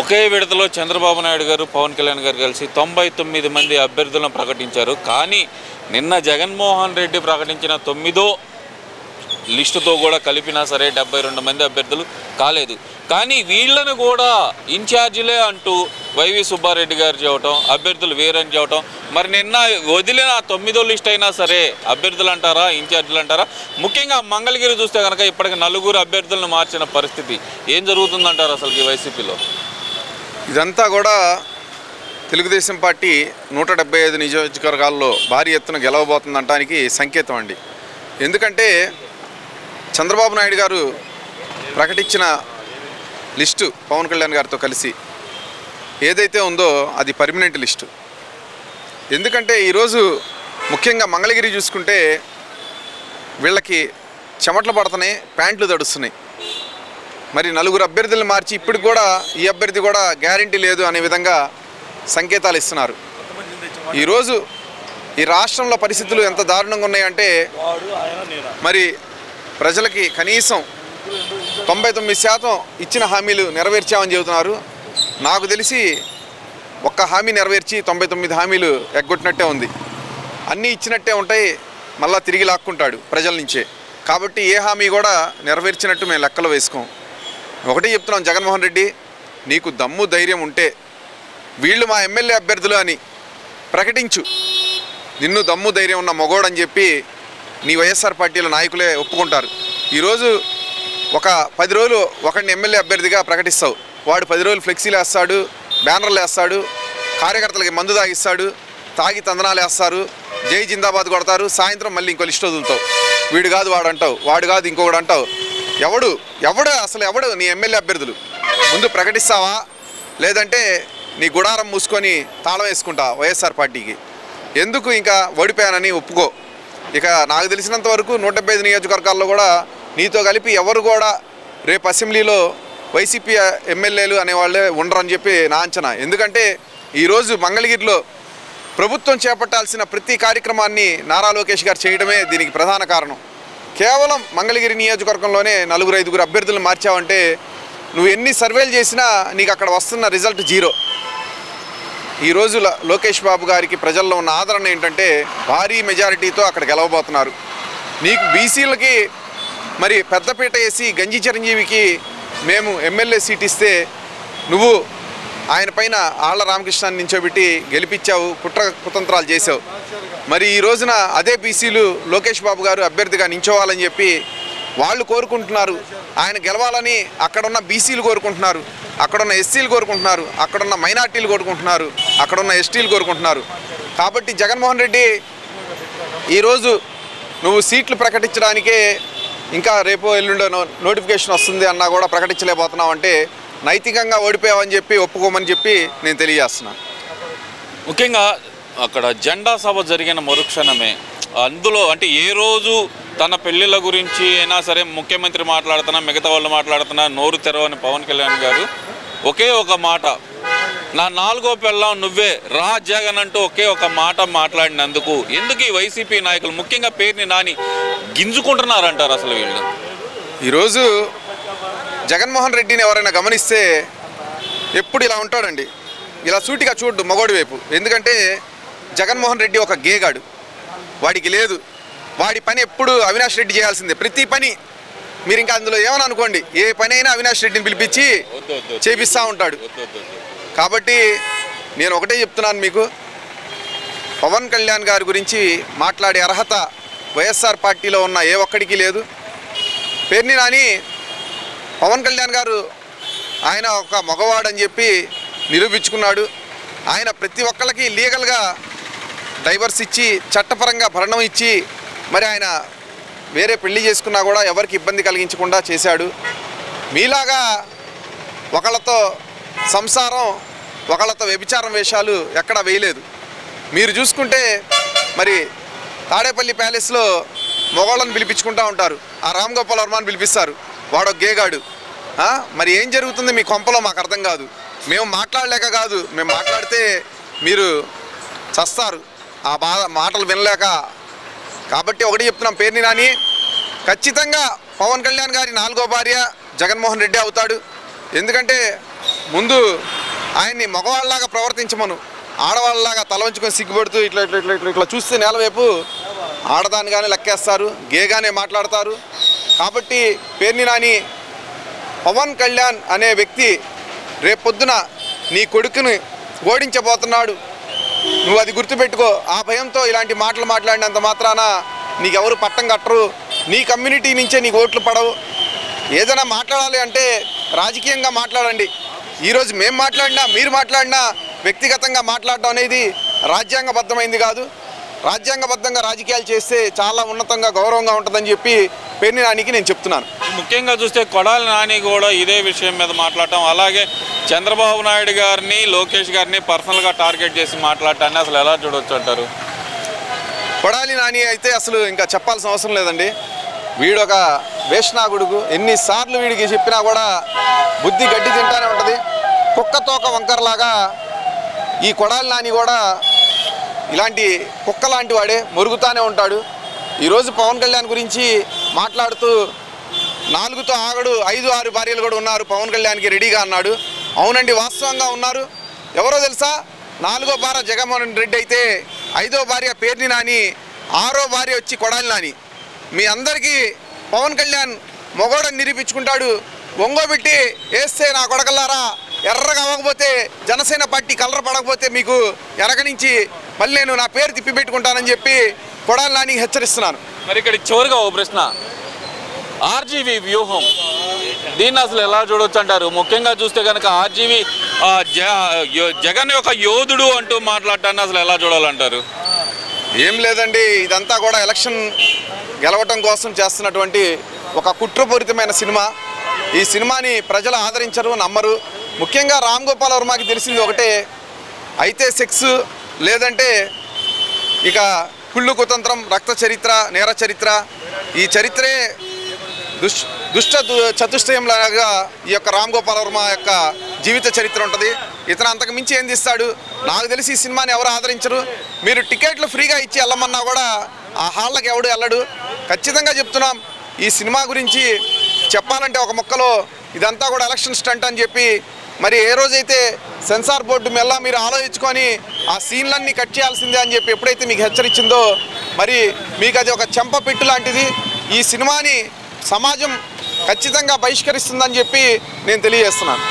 ఒకే విడతలో చంద్రబాబు నాయుడు గారు పవన్ కళ్యాణ్ గారు కలిసి తొంభై తొమ్మిది మంది అభ్యర్థులను ప్రకటించారు. కానీ నిన్న జగన్మోహన్ రెడ్డి ప్రకటించిన తొమ్మిదో లిస్టుతో కూడా కలిపినా సరే డెబ్బై రెండు మంది అభ్యర్థులు కాలేదు. కానీ వీళ్ళను కూడా ఇన్ఛార్జీలే అంటూ వైవి సుబ్బారెడ్డి గారు చెప్పటం అభ్యర్థులు వేరని చెప్పటం మరి నిన్న వదిలిన తొమ్మిదో లిస్ట్ అయినా సరే అభ్యర్థులు అంటారా ఇన్ఛార్జీలు అంటారా? ముఖ్యంగా మంగళగిరి చూస్తే కనుక ఇప్పటికి నలుగురు అభ్యర్థులను మార్చిన పరిస్థితి ఏం జరుగుతుందంటారు అసలు ఈ వైసీపీలో? ఇదంతా కూడా తెలుగుదేశం పార్టీ నూట డెబ్బై ఐదు నియోజకవర్గాల్లో భారీ ఎత్తున గెలవబోతుందనడానికి సంకేతం అండి. ఎందుకంటే చంద్రబాబు నాయుడు గారు ప్రకటించిన లిస్టు పవన్ కళ్యాణ్ గారితో కలిసి ఏదైతే ఉందో అది పర్మనెంట్ లిస్టు. ఎందుకంటే ఈరోజు ముఖ్యంగా మంగళగిరి చూసుకుంటే వీళ్ళకి చెమట్లు పడుతున్నాయి ప్యాంట్లు తడుస్తున్నాయి. మరి నలుగురు అభ్యర్థులను మార్చి ఇప్పటికి కూడా ఈ అభ్యర్థి కూడా గ్యారంటీ లేదు అనే విధంగా సంకేతాలు ఇస్తున్నారు. ఈరోజు ఈ రాష్ట్రంలో పరిస్థితులు ఎంత దారుణంగా ఉన్నాయంటే మరి ప్రజలకి కనీసం తొంభై తొమ్మిది శాతం ఇచ్చిన హామీలు నెరవేర్చామని చెబుతున్నారు. నాకు తెలిసి ఒక్క హామీ నెరవేర్చి తొంభై తొమ్మిది హామీలు ఎగ్గొట్టినట్టే ఉంది. అన్నీ ఇచ్చినట్టే ఉంటాయి మళ్ళీ తిరిగి లాక్కుంటాడు ప్రజల నుంచే. కాబట్టి ఏ హామీ కూడా నెరవేర్చినట్టు మేము లెక్కలు వేసుకోం. ఒకటే చెప్తున్నాం జగన్మోహన్ రెడ్డి నీకు దమ్ము ధైర్యం ఉంటే వీళ్ళు మా ఎమ్మెల్యే అభ్యర్థులు అని ప్రకటించు. నిన్ను దమ్ము ధైర్యం ఉన్న మొగోడని చెప్పి నీ వైఎస్ఆర్ పార్టీల నాయకులే ఒప్పుకుంటారు. ఈరోజు ఒక పది రోజులు ఒకడిని ఎమ్మెల్యే అభ్యర్థిగా ప్రకటిస్తావు. వాడు పది రోజులు ఫ్లెక్సీలు వేస్తాడు బ్యానర్లు వేస్తాడు కార్యకర్తలకి మందు తాగిస్తాడు తాగి తందనాలు వేస్తారు జై జిందాబాద్ కొడతారు సాయంత్రం మళ్ళీ ఇంకో లిస్ట్ వదులుతావు. వీడు కాదు వాడు అంటావు వాడు కాదు ఇంకొకడు అంటావు. ఎవడు ఎవడు అసలు ఎవడు? నీ ఎమ్మెల్యే అభ్యర్థులు. ముందు ప్రకటిస్తావా? లేదంటే నీ గుడారం మూసుకొని తాళం వేసుకుంటా వైఎస్ఆర్ పార్టీకి. ఎందుకు ఇంకా ఓడిపోయానని ఒప్పుకో. ఇక నాకు తెలిసినంత వరకు నూట డెబ్బై ఐదు నియోజకవర్గాల్లో కూడా నీతో కలిపి ఎవరు కూడా రేపు అసెంబ్లీలో వైసీపీ ఎమ్మెల్యేలు అనేవాళ్ళే ఉండరని చెప్పి నా అంచనా. ఎందుకంటే ఈరోజు మంగళగిరిలో ప్రభుత్వం చేపట్టాల్సిన ప్రతి కార్యక్రమాన్ని నారా లోకేష్ గారు చేయడమే దీనికి ప్రధాన కారణం. కేవలం మంగళగిరి నియోజకవర్గంలోనే నలుగురు ఐదుగురు అభ్యర్థులు మార్చావంటే నువ్వు ఎన్ని సర్వేలు చేసినా నీకు అక్కడ వస్తున్న రిజల్ట్ జీరో. ఈ రోజు లోకేష్ బాబు గారికి ప్రజల్లో ఉన్న ఆదరణ ఏంటంటే భారీ మెజారిటీతో అక్కడ గెలవబోతున్నారు. నీకు బీసీలకి మరి పెద్దపీట వేసి గంజి చిరంజీవికి మేము ఎమ్మెల్యే సీట్ ఇస్తే నువ్వు ఆయన పైన ఆళ్ళ రామకృష్ణాన్ని నించోబెట్టి గెలిపించావు కుట్ర కుతంత్రాలు చేసావు మరి ఈ రోజున అదే బీసీలు లోకేష్ బాబు గారు అభ్యర్థిగా నించోవాలని చెప్పి వాళ్ళు కోరుకుంటున్నారు. ఆయన గెలవాలని అక్కడున్న బీసీలు కోరుకుంటున్నారు. అక్కడున్న ఎస్సీలు కోరుకుంటున్నారు. అక్కడున్న మైనార్టీలు కోరుకుంటున్నారు. అక్కడున్న ఎస్టీలు కోరుకుంటున్నారు. కాబట్టి జగన్మోహన్ రెడ్డి ఈరోజు నువ్వు సీట్లు ప్రకటించడానికే ఇంకా రేపు ఎల్లుండో నో నోటిఫికేషన్ వస్తుంది అన్నా కూడా ప్రకటించలేకపోతున్నావు అంటే నైతికంగా ఓడిపోయావని చెప్పి ఒప్పుకోమని చెప్పి నేను తెలియజేస్తున్నాను ముఖ్యంగా అక్కడ జెండా సభ జరిగిన మరుక్షణమే అందులో అంటే ఏ రోజు తన పెళ్ళిళ్ళ గురించి అయినా సరే ముఖ్యమంత్రి మాట్లాడుతున్నా మిగతా వాళ్ళు మాట్లాడుతున్నా నోరు తెరవని పవన్ కళ్యాణ్ గారు ఒకే ఒక మాట నా నాలుగో పెళ్ళం నువ్వే రా జగన్ అంటూ ఒకే ఒక మాట మాట్లాడినందుకు ఎందుకు ఈ వైసీపీ నాయకులు ముఖ్యంగా పేరుని నాని గింజుకుంటున్నారంటారు అసలు వీళ్ళు? ఈరోజు జగన్మోహన్ రెడ్డిని ఎవరైనా గమనిస్తే ఎప్పుడు ఇలా ఉంటాడండి. ఇలా సూటిగా చూడు మగోడి వైపు. ఎందుకంటే జగన్మోహన్ రెడ్డి ఒక గేగాడు. వాడికి లేదు. వాడి పని ఎప్పుడు అవినాష్ రెడ్డి చేయాల్సిందే. ప్రతి పని మీరు ఇంకా అందులో ఏమని అనుకోండి. ఏ పని అయినా అవినాష్ రెడ్డిని పిలిపించి చేపిస్తూ ఉంటాడు. కాబట్టి నేను ఒకటే చెప్తున్నాను మీకు. పవన్ కళ్యాణ్ గారి గురించి మాట్లాడే అర్హత వైఎస్ఆర్ పార్టీలో ఉన్న ఏ ఒక్కడికి లేదు. పేర్ని నాని పవన్ కళ్యాణ్ గారు ఆయన ఒక మగవాడని చెప్పి నిరూపించుకున్నాడు. ఆయన ప్రతి ఒక్కళ్ళకి లీగల్గా డైవర్స్ ఇచ్చి చట్టపరంగా భరణం ఇచ్చి మరి ఆయన వేరే పెళ్ళి చేసుకున్నా కూడా ఎవరికి ఇబ్బంది కలిగించకుండా చేశాడు. మీలాగా ఒకళ్ళతో సంసారం ఒకళ్ళతో వ్యభిచారం వేషాలు ఎక్కడా వేయలేదు. మీరు చూసుకుంటే మరి తాడేపల్లి ప్యాలెస్లో మొగోళ్ళని పిలిపించుకుంటూ ఉంటారు. ఆ రామ్ గోపాల్ వర్మని పిలిపిస్తారు. వాడో గేగాడు. మరి ఏం జరుగుతుంది? మీ కొంపలో మాకు అర్థం కాదు. మేము మాట్లాడలేక కాదు. మేము మాట్లాడితే మీరు చస్తారు. ఆ బాధ మాటలు వినలేక. కాబట్టి ఒకటి చెప్తున్నాం. పేరుని నాని. ఖచ్చితంగా పవన్ కళ్యాణ్ గారి నాలుగో భార్య జగన్మోహన్ రెడ్డి అవుతాడు. ఎందుకంటే ముందు ఆయన్ని మగవాళ్ళలాగా ప్రవర్తించమను. ఆడవాళ్ళలాగా తల వంచుకొని సిగ్గుపడుతూ ఇట్లా ఇట్లా ఇట్లా ఇట్లా ఇట్లా చూస్తే నేల వైపు ఆడదానిగానే లెక్కేస్తారు. గేగానే మాట్లాడతారు. కాబట్టి పేర్ని నాని పవన్ కళ్యాణ్ అనే వ్యక్తి రేపొద్దున నీ కొడుకుని ఓడించబోతున్నాడు. నువ్వు అది గుర్తుపెట్టుకో. ఆ భయంతో ఇలాంటి మాటలు మాట్లాడినంత మాత్రాన నీకెవరు పట్టం కట్టరు. నీ కమ్యూనిటీ నుంచే నీకు ఓట్లు పడవు. ఏదైనా మాట్లాడాలి అంటే రాజకీయంగా మాట్లాడండి. ఈరోజు మేము మాట్లాడినా మీరు మాట్లాడినా వ్యక్తిగతంగా మాట్లాడడం అనేది రాజ్యాంగబద్ధమైంది కాదు. రాజ్యాంగబద్ధంగా రాజకీయాలు చేస్తే చాలా ఉన్నతంగా గౌరవంగా ఉంటుందని చెప్పి పేర్ని నానికి నేను చెప్తున్నాను. ముఖ్యంగా చూస్తే కొడాలి నాని కూడా ఇదే విషయం మీద మాట్లాడటం అలాగే చంద్రబాబు నాయుడు గారిని లోకేష్ గారిని పర్సనల్గా టార్గెట్ చేసి మాట్లాడటాన్ని అసలు ఎలా చూడొచ్చు అంటారు? కొడాలి నాని అయితే అసలు ఇంకా చెప్పాల్సిన అవసరం లేదండి. వీడొక వేషనాగుడుకు ఎన్నిసార్లు వీడికి చెప్పినా కూడా బుద్ధి గడ్డి తింటానే ఉంటుంది. కుక్క తోక వంకరలాగా ఈ కొడాలి నాని కూడా ఇలాంటి కుక్క లాంటి వాడే మురుగుతానే ఉంటాడు. ఈరోజు పవన్ కళ్యాణ్ గురించి మాట్లాడుతూ నాలుగుతో ఆగడు ఐదు ఆరు భార్యలు కూడా ఉన్నారు పవన్ కళ్యాణ్కి రెడీగా అన్నాడు. అవునండి వాస్తవంగా ఉన్నారు. ఎవరో తెలుసా? నాలుగో భార్య జగన్మోహన్ రెడ్డి అయితే ఐదో భార్య పేర్ని నాని ఆరో భార్య వచ్చి కొడాలి నాని. మీ అందరికీ పవన్ కళ్యాణ్ మొగోడని నిరూపించుకుంటాడు. ఒంగోబెట్టి వేస్తే నా కొడకల్లారా? ఎర్రగా అవ్వకపోతే జనసేన పార్టీ కలర పడకపోతే మీకు ఎరగ నుంచి మళ్ళీ నేను నా పేరు తిప్పి పెట్టుకుంటానని చెప్పి కొడాలి నాని హెచ్చరిస్తున్నాను. మరి ఇక్కడ చివరిగా ఓ ప్రశ్న. ఆర్జీవీ వ్యూహం. దీన్ని అసలు ఎలా చూడొచ్చు అంటారు? ముఖ్యంగా చూస్తే కనుక ఆర్జీవీ జగన్ యొక్క యోధుడు అంటూ మాట్లాడటాన్ని అసలు ఎలా చూడాలంటారు? ఏం లేదండి ఇదంతా కూడా ఎలక్షన్ గెలవటం కోసం చేస్తున్నటువంటి ఒక కుట్రపూరితమైన సినిమా. ఈ సినిమాని ప్రజలు ఆదరించరు నమ్మరు. ముఖ్యంగా రామ్ గోపాల్ వర్మకి తెలిసింది ఒకటే అయితే సెక్స్ లేదంటే ఇక కుళ్ళు కుతంత్రం రక్త చరిత్ర నేర చరిత్ర ఈ చరిత్రే దుష్ దుష్ట దు- చతుష్టయం లాగా ఈ యొక్క రామ్ గోపాల్ వర్మ యొక్క జీవిత చరిత్ర ఉంటుంది. ఇతను అంతకు మించి ఏం తీస్తాడు? నాకు తెలిసి ఈ సినిమాని ఎవరు ఆదరించరు. మీరు టికెట్లు ఫ్రీగా ఇచ్చి వెళ్ళమన్నా కూడా ఆ హాళ్ళకి ఎవడు వెళ్ళడు. ఖచ్చితంగా చెప్తున్నాం ఈ సినిమా గురించి చెప్పాలంటే ఒక మొక్కలో ఇదంతా కూడా ఎలక్షన్ స్టంట్ అని చెప్పి మరి ఏ రోజైతే సెన్సార్ బోర్డు మెల్ల మీరు ఆలోచించుకొని ఆ సీన్లన్నీ కట్ చేయాల్సిందే అని చెప్పి ఎప్పుడైతే మీకు హెచ్చరించిందో మరి మీకు అది ఒక చెంప పెట్టు లాంటిది. ఈ సినిమాని సమాజం ఖచ్చితంగా బహిష్కరిస్తుందని చెప్పి నేను తెలియజేస్తున్నాను.